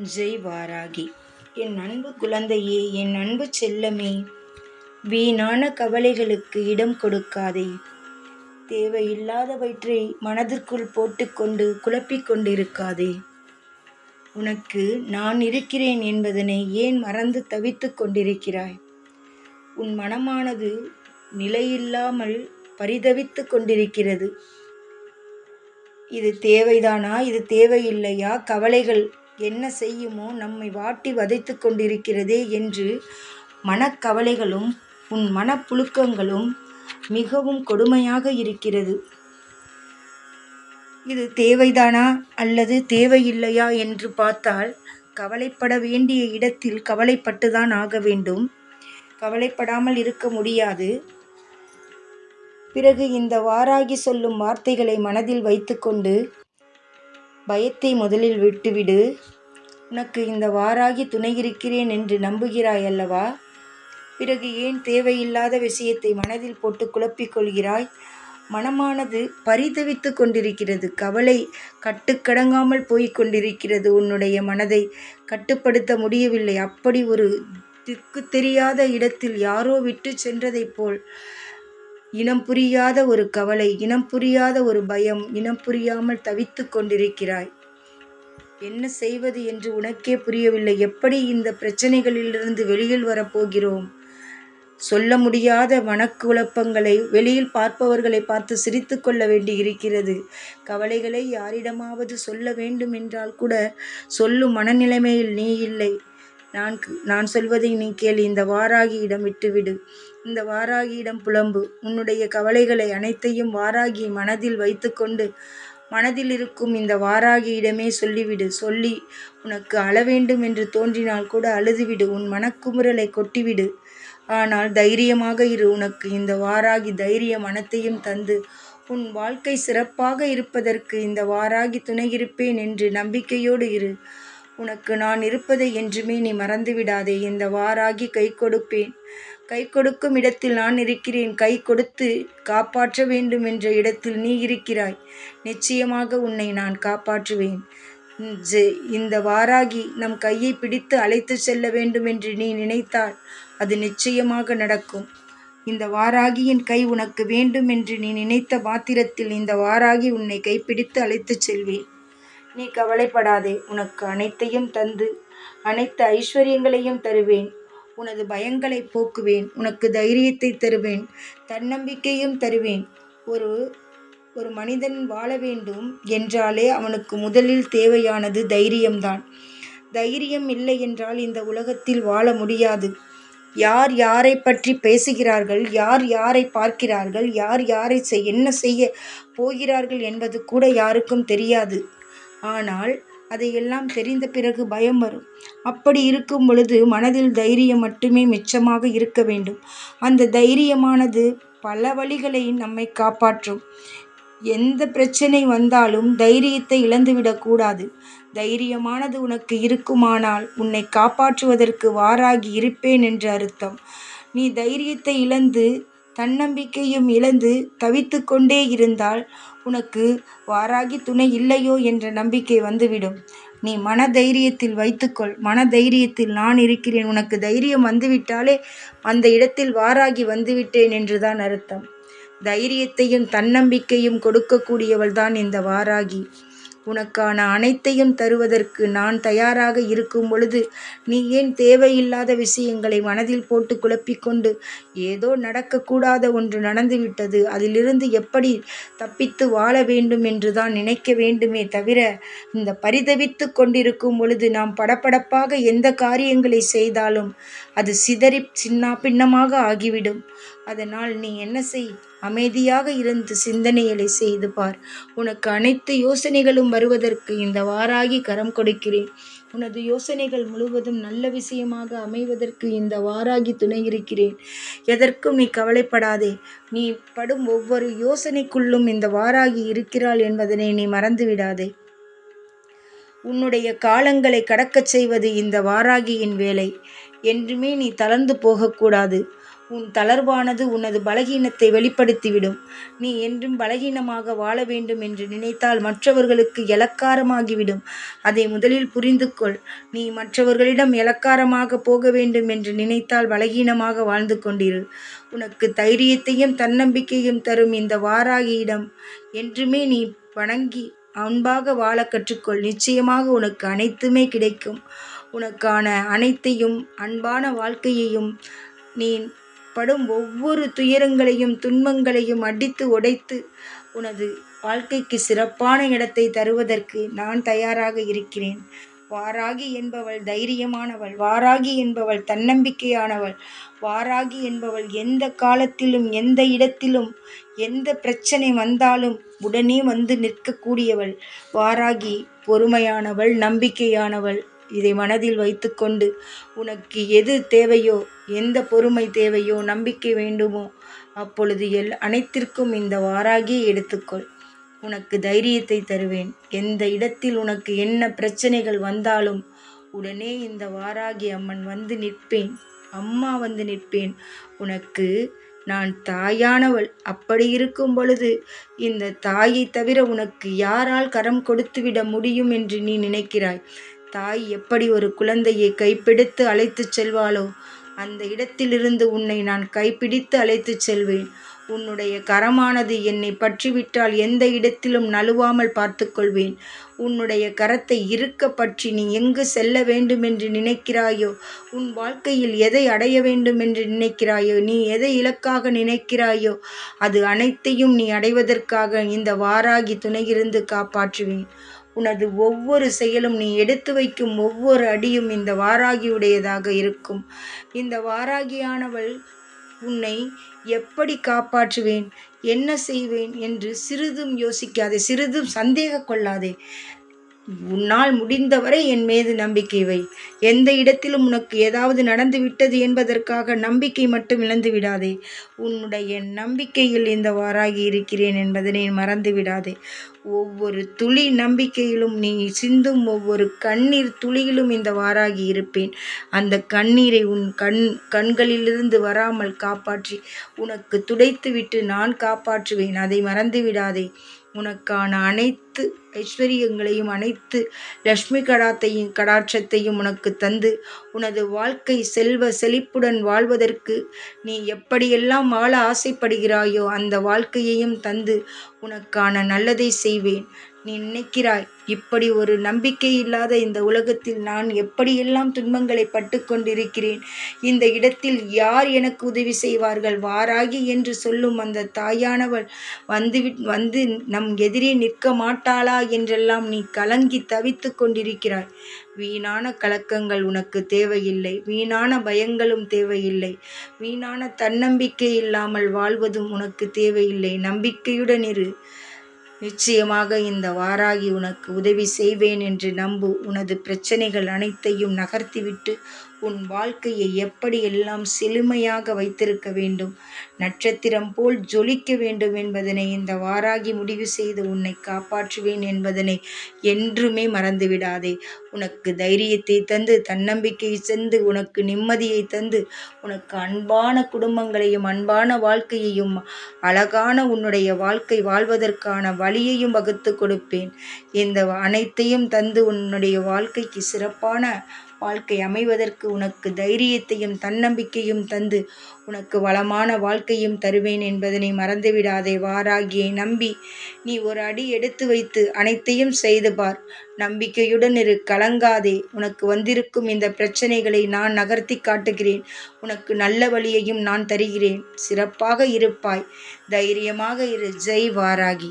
ஜெய் வாராகி என் அன்பு குழந்தையே என் அன்பு செல்லமே வீணான கவலைகளுக்கு இடம் கொடுக்காதே. தேவையில்லாதவற்றை மனதிற்குள் போட்டுக்கொண்டு குழப்பிக் கொண்டிருக்காதே. உனக்கு நான் இருக்கிறேன் என்பதனை ஏன் மறந்து தவித்துக் கொண்டிருக்கிறாய்? உன் மனமானது நிலையில்லாமல் பரிதவித்துக் கொண்டிருக்கிறது. இது தேவைதானா? இது தேவையில்லையா? கவலைகள் என்ன செய்யுமோ நம்மை வாட்டி வதைத்து கொண்டிருக்கிறதே என்று மனக்கவலைகளும் உன் மனப்புழுக்கங்களும் மிகவும் கொடுமையாக இருக்கிறது. இது தேவைதானா அல்லது தேவையில்லையா என்று பார்த்தால் கவலைப்பட வேண்டிய இடத்தில் கவலைப்பட்டுதான் ஆக வேண்டும். கவலைப்படாமல் இருக்க முடியாது. பிறகு இந்த வாராகி சொல்லும் வார்த்தைகளை மனதில் வைத்துக்கொண்டு பயத்தை முதலில் விட்டுவிடு. உனக்கு இந்த வாராகி துணை இருக்கிறேன் என்று நம்புகிறாய் அல்லவா பிறகு ஏன் தேவையில்லாத விஷயத்தை மனதில் போட்டு குழப்பிக் கொள்கிறாய்? மனமானது பரிதவித்து கொண்டிருக்கிறது. கவலை கட்டுக்கடங்காமல் போய்க் கொண்டிருக்கிறது உன்னுடைய மனதை. கட்டுப்படுத்த முடியவில்லை. அப்படி ஒரு திக்கு தெரியாத இடத்தில் யாரோ விட்டு சென்றதைப் போல். இனம் புரியாத ஒரு கவலை இனம் புரியாத ஒரு பயம் இனம் புரியாமல் தவித்து கொண்டிருக்கிறாய். என்ன செய்வது என்று உனக்கே புரியவில்லை. எப்படி இந்த பிரச்சனைகளிலிருந்து வெளியில் வரப்போகிறோம்? சொல்ல முடியாத மனக்குழப்பங்களை வெளியில் பார்ப்பவர்களை பார்த்து சிரித்து கொள்ள வேண்டி இருக்கிறது கவலைகளை யாரிடமாவது சொல்ல வேண்டும் என்றால் கூட சொல்லும் மனநிலைமையில் நீ இல்லை. நான் நான் சொல்வதை நீ கேள். இந்த வாராகியிடம் விட்டுவிடு. இந்த வாராகியிடம் புலம்பு. உன்னுடைய கவலைகளை அனைத்தையும் வாராகி மனதில் வைத்துக்கொண்டு மனதில் இருக்கும் இந்த வாராகியிடமே சொல்லிவிடு. சொல்லி உனக்கு அளவேண்டும் என்று தோன்றினால் கூட அழுதுவிடு. உன் மனக்குமுறலை கொட்டிவிடு. ஆனால் தைரியமாக இரு. உனக்கு இந்த வாராகி தைரிய மனத்தையும் தந்து உன் வாழ்க்கை சிறப்பாக இருப்பதற்கு இந்த வாராகி துணையிருப்பேன் என்று நம்பிக்கையோடு இரு. உனக்கு நான் இருப்பதை என்றுமே நீ மறந்துவிடாதே. இந்த வாராகி கை கொடுப்பேன். கை கொடுக்கும் இடத்தில் நான் இருக்கிறேன். கை கொடுத்து காப்பாற்ற வேண்டும் என்ற இடத்தில் நீ இருக்கிறாய். நிச்சயமாக உன்னை நான் காப்பாற்றுவேன். இந்த வாராகி நம் கையை பிடித்து அழைத்து செல்ல வேண்டும் என்று நீ நினைத்தால் அது நிச்சயமாக நடக்கும். இந்த வாராகியின் கை உனக்கு வேண்டும் என்று நீ நினைத்த மாத்திரத்தில் இந்த வாராகி உன்னை கைப்பிடித்து அழைத்துச் செல்வேன். நீ கவலைப்படாதே உனக்கு அனைத்தையும் தந்து அனைத்து ஐஸ்வர்யங்களையும் தருவேன். உனது பயங்களை போக்குவேன் உனக்கு தைரியத்தை தருவேன் தன்னம்பிக்கையும் தருவேன். ஒரு ஒரு மனிதன் வாழ வேண்டும் என்றாலே அவனுக்கு முதலில் தேவையானது தைரியம்தான். தைரியம் இல்லை என்றால் இந்த உலகத்தில் வாழ முடியாது. யார் யாரை பற்றி பேசுகிறார்கள் யார் யாரை பார்க்கிறார்கள் யார் யாரை செய் என்ன செய்ய போகிறார்கள் என்பது கூட யாருக்கும் தெரியாது. ஆனால் அதையெல்லாம் தெரிந்த பிறகு பயம் வரும். அப்படி இருக்கும் பொழுது மனதில் தைரியம் மட்டுமே மிச்சமாக இருக்க வேண்டும். அந்த தைரியமானது பல வழிகளை நம்மை காப்பாற்றும். எந்த பிரச்சனை வந்தாலும் தைரியத்தை இழந்துவிடக்கூடாது தைரியமானது உனக்கு இருக்குமானால் உன்னை காப்பாற்றுவதற்கு வாராகி இருப்பேன் என்று அர்த்தம். நீ தைரியத்தை இழந்து தன்னம்பிக்கையும் இழந்து தவித்து கொண்டே இருந்தால் உனக்கு வாராகி துணை இல்லையோ என்ற நம்பிக்கை வந்துவிடும். நீ மன தைரியத்தில் வைத்துக்கொள். மன தைரியத்தில் நான் இருக்கிறேன். உனக்கு தைரியம் வந்துவிட்டாலே அந்த இடத்தில் வாராகி வந்துவிட்டேன் என்றுதான் அர்த்தம். தைரியத்தையும் தன்னம்பிக்கையும் கொடுக்கக்கூடியவள் தான் இந்த வாராகி. உனக்கான அனைத்தையும் தருவதற்கு நான் தயாராக இருக்கும் பொழுது நீ ஏன் தேவையில்லாத விஷயங்களை மனதில் போட்டு குழப்பிக்கொண்டு ஏதோ நடக்கக்கூடாத ஒன்று நடந்துவிட்டது அதிலிருந்து எப்படி தப்பித்து வாழ வேண்டும் என்று தான் நினைக்க வேண்டுமே தவிர இந்த பரிதவித்து கொண்டிருக்கும் பொழுது நாம் படப்படப்பாக எந்த காரியங்களை செய்தாலும் அது சிதறி சின்னா பின்னமாக ஆகிவிடும். அதனால் நீ என்ன செய்? அமைதியாக இருந்து சிந்தனைகளை செய்து பார். உனக்கு அனைத்து யோசனைகளும் வருவதற்கு இந்த வாராகி கரம் கொடுக்கிறேன். உனது யோசனைகள் முழுவதும் நல்ல விஷயமாக அமைவதற்கு இந்த வாராகி துணை இருக்கிறேன். எதற்கும் நீ கவலைப்படாதே. நீ படும் ஒவ்வொரு யோசனைக்குள்ளும் இந்த வாராகி இருக்கிறாள் என்பதனை நீ மறந்துவிடாதே. உன்னுடைய காலங்களை கடக்கச் செய்வது இந்த வாராகியின் வேலை. என்றுமே நீ தளர்ந்து போகக்கூடாது. உன் தளர்வானது உனது பலகீனத்தை வெளிப்படுத்திவிடும். நீ என்றும் பலகீனமாக வாழ வேண்டும் என்று நினைத்தால் மற்றவர்களுக்கு எலக்காரமாகிவிடும். அதை முதலில் புரிந்து கொள் நீ மற்றவர்களிடம் எலக்காரமாக போக வேண்டும் என்று நினைத்தால் பலகீனமாக வாழ்ந்து கொண்டிரு. உனக்கு தைரியத்தையும் தன்னம்பிக்கையும் தரும் இந்த வாராகியிடம் என்றுமே நீ வணங்கி அன்பாக வாழ கற்றுக்கொள். நிச்சயமாக உனக்கு அனைத்துமே கிடைக்கும். உனக்கான அனைத்தையும் அன்பான வாழ்க்கையையும் நீ படும் ஒவ்வொரு துயரங்களையும் துன்பங்களையும் அடித்து உடைத்து உனது வாழ்க்கைக்கு சிறப்பான இடத்தை தருவதற்கு நான் தயாராக இருக்கிறேன். வாராகி என்பவள் தைரியமானவள் வாராகி என்பவள் தன்னம்பிக்கையானவள் வாராகி என்பவள் எந்த காலத்திலும் எந்த இடத்திலும் எந்த பிரச்சனை வந்தாலும் உடனே வந்து நிற்கக்கூடியவள். வாராகி பொறுமையானவள் நம்பிக்கையானவள். இதை மனதில் வைத்துக்கொண்டு உனக்கு எது தேவையோ எந்த பொறுமை தேவையோ நம்பிக்கை வேண்டுமோ அப்பொழுது எல் அனைத்திற்கும் இந்த வாராகி எடுத்துக்கொள். உனக்கு தைரியத்தை தருவேன். எந்த இடத்தில் உனக்கு என்ன பிரச்சனைகள் வந்தாலும் உடனே இந்த வாராகி அம்மன் வந்து நிற்பேன். அம்மா வந்து நிற்பேன். உனக்கு நான் தாயானவள். அப்படி இருக்கும் பொழுது இந்த தாயை தவிர உனக்கு யாரால் கரம் கொடுத்துவிட முடியும் என்று நீ நினைக்கிறாய்? தாய் எப்படி ஒரு குழந்தையை கைப்பிடித்து அழைத்துச் செல்வாளோ அந்த இடத்திலிருந்து உன்னை நான் கைப்பிடித்து அழைத்துச் செல்வேன். உன்னுடைய கரமானது என்னை பற்றிவிட்டால் எந்த இடத்திலும் நழுவாமல் பார்த்துக்கொள்வேன். உன்னுடைய கரத்தை இருக்க பற்றி நீ எங்கு செல்ல வேண்டும் என்று நினைக்கிறாயோ உன் வாழ்க்கையில் எதை அடைய வேண்டும் என்று நினைக்கிறாயோ நீ எதை இலக்காக நினைக்கிறாயோ அது அனைத்தையும் நீ அடைவதற்காக இந்த வாராகி துணையிருந்து காப்பாற்றுவேன். உனது ஒவ்வொரு செயலும் நீ எடுத்து வைக்கும் ஒவ்வொரு அடியும் இந்த வாராகியுடையதாக இருக்கும். இந்த வாராகியானவள் உன்னை எப்படி காப்பாற்றுவேன்? என்ன செய்வேன்? என்று சிறிதும் யோசிக்காதே சிறிதும் சந்தேக கொள்ளாதே. உன்னால் முடிந்தவரை என் மீது நம்பிக்கை வை. எந்த இடத்திலும் உனக்கு ஏதாவது நடந்து விட்டது என்பதற்காக நம்பிக்கை மட்டும் இழந்து விடாதே. உன்னுடைய நம்பிக்கையில் இந்த வாராகி இருக்கிறேன் என்பதனை மறந்து விடாதே. ஒவ்வொரு துளி நம்பிக்கையிலும் நீ சிந்தும் ஒவ்வொரு கண்ணீர் துளியிலும் இந்த வாராகி இருப்பேன். அந்த கண்ணீரை உன் கண் கண்களிலிருந்து வராமல் காப்பாற்றி உனக்கு துடைத்துவிட்டு நான் காப்பாற்றுவேன். அதை மறந்து விடாதே. உனக்கான அனைத்து ஐஸ்வர்யங்களையும் அனைத்து லக்ஷ்மி கடாத்தையும் கடாட்சத்தையும் உனக்கு தந்து உனது வாழ்க்கை செல்வ செழிப்புடன் வாழ்வதற்கு நீ எப்படியெல்லாம் வாழ ஆசைப்படுகிறாயோ அந்த வாழ்க்கையையும் தந்து உனக்கான நல்லதை செய்வேன். நீ நினைக்கிறாய் இப்படி ஒரு நம்பிக்கை இல்லாத இந்த உலகத்தில் நான் எப்படியெல்லாம் துன்பங்களை பட்டு கொண்டிருக்கிறேன்? இந்த இடத்தில் யார் எனக்கு உதவி செய்வார்கள்? வாராகி என்று சொல்லும் அந்த தாயானவள் வந்து வந்து நம் எதிரே நிற்க மாட்டாளா என்றெல்லாம் நீ கலங்கி தவித்து கொண்டிருக்கிறாய். வீணான கலக்கங்கள் உனக்கு தேவையில்லை வீணான பயங்களும் தேவையில்லை. வீணான தன்னம்பிக்கை இல்லாமல் வாழ்வதும் உனக்கு தேவையில்லை. நம்பிக்கையுடன் இரு. நிச்சயமாக இந்த வாராகி உனக்கு உதவி செய்வேன் என்று நம்பு. உனது பிரச்சனைகள் அனைத்தையும் நகர்த்திவிட்டு உன் வாழ்க்கையை எப்படியெல்லாம் செழுமையாக வைத்திருக்க வேண்டும்? நட்சத்திரம் போல் ஜொலிக்க வேண்டும் என்பதனை இந்த வாராகி முடிவு செய்து உன்னை காப்பாற்றுவேன் என்பதனை என்றுமே மறந்துவிடாதே. உனக்கு தைரியத்தை தந்து தன்னம்பிக்கையை சென்று உனக்கு நிம்மதியை தந்து உனக்கு அன்பான குடும்பங்களையும் அன்பான வாழ்க்கையையும் அழகான உன்னுடைய வாழ்க்கை வாழ்வதற்கான வழியையும் வகுத்து கொடுப்பேன். இந்த அனைத்தையும் தந்து உன்னுடைய வாழ்க்கைக்கு சிறப்பான வாழ்க்கை அமைவதற்கு உனக்கு தைரியத்தையும் தன்னம்பிக்கையும் தந்து உனக்கு வளமான வாழ்க்கையும் தருவேன் என்பதனை மறந்துவிடாதே வாராகியை நம்பி. நீ ஒரு அடி எடுத்து வைத்து அனைத்தையும் செய்து பார். நம்பிக்கையுடன் இரு கலங்காதே. உனக்கு வந்திருக்கும் இந்த பிரச்சனைகளை நான் நகர்த்தி காட்டுகிறேன். உனக்கு நல்ல வழியையும் நான் தருகிறேன். சிறப்பாக இருப்பாய். தைரியமாக இரு. ஜெய் வாராகி.